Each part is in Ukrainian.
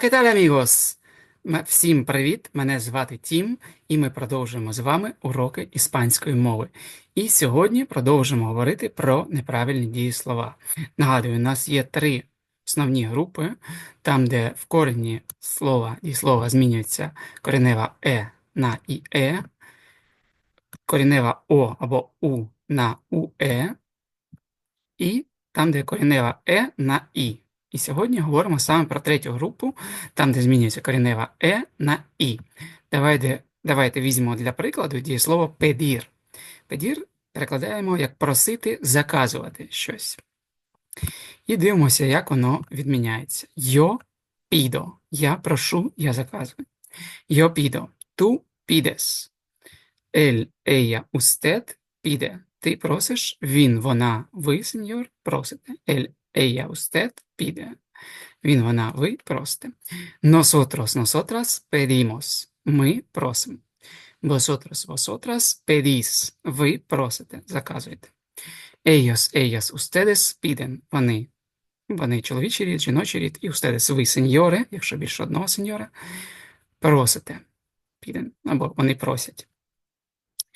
¿qué tal, amigos? Всім привіт! Мене звати Тім, і ми продовжуємо з вами уроки іспанської мови. І сьогодні продовжимо говорити про неправильні дієслова. Нагадую, у нас є три основні групи, там, де в корені слова дієслова змінюється коренева е на іе, коренева о або у на уе, і там, де коренева е на і. І сьогодні говоримо саме про третю групу, там, де змінюється коренева е на і. Давайте, давайте візьмемо для прикладу дієслово pedir. Pedir перекладаємо як просити, заказувати щось. І дивимося, як воно відміняється. Yo pido. Я прошу, я заказую. Yo pido. Tú pides. Él, ella, usted pide. Ти просиш, він, вона, ви, сеньор, просите. Él, ella, usted pide. Він, вона, ви просите. Nosotros, nosotras pedimos. Ми просимо. Vosotros, vosotras pedís. Ви просите, заказуєте. Ellos, ellas, ustedes piden. Вони. Вони чоловічий рід, жіночий рід, і ustedes, ви, сеньоре, якщо більше одного сеньора, просите. Piden. Або вони просять.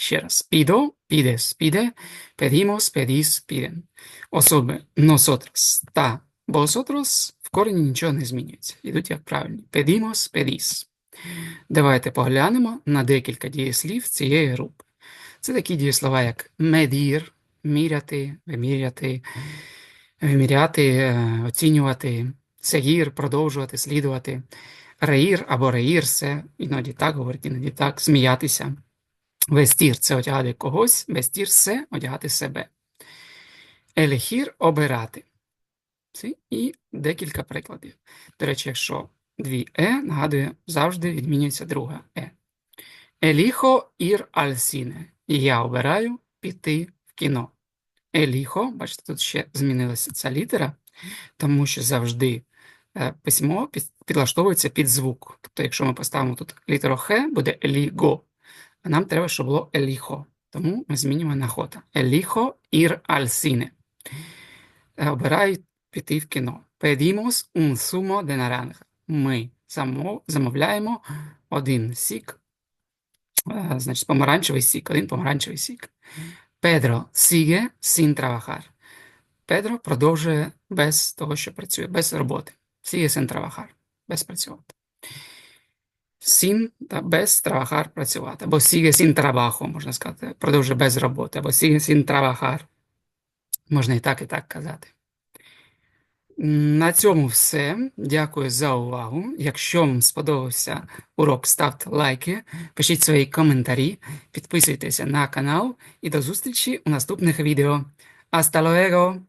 Ще раз. Pido, pides, pide, pedimos, pedís, piden. Особи nosotras та vosotros в корені нічого не змінюється. Йдуть як правильні. Pedimos, pedís. Давайте поглянемо на декілька дієслів цієї групи. Це такі дієслова, як medir, міряти, виміряти, виміряти, е, оцінювати, seguir, продовжувати, слідувати, reír або reírse, іноді так говорить, іноді так, сміятися. Vestir – це одягати когось, vestirse – одягати себе. Elegir – обирати. І декілька прикладів. До речі, якщо дві е, нагадую, завжди відмінюється друга е. Elijo ir al cine. І я обираю піти в кіно. Elijo, бачите, тут ще змінилася ця літера, тому що завжди е, письмо підлаштовується під звук. Тобто, якщо ми поставимо тут літеру Х, буде eligo. Нам треба, щоб було elijo. Тому ми змінюємо на хота. Elijo ir al cine. Е, Обираю піти в кіно. Pedimos un zumo de. Ми замовляємо один сік, е, значить, помаранчевий сік, один помаранчевий сік. Pedro sigue sin trabajar. Педро продовжує без того, що працює, без роботи. Sigue sin trabajar. Без працювати. Sin та без trabajar працювати. Або sigue sin trabajo, можна сказати, продовжує без роботи. Або sigue sin trabajar. Можна і так, і так казати. На цьому все. Дякую за увагу. Якщо вам сподобався урок, ставте лайки, пишіть свої коментарі, підписуйтеся на канал і до зустрічі у наступних відео. Hasta luego!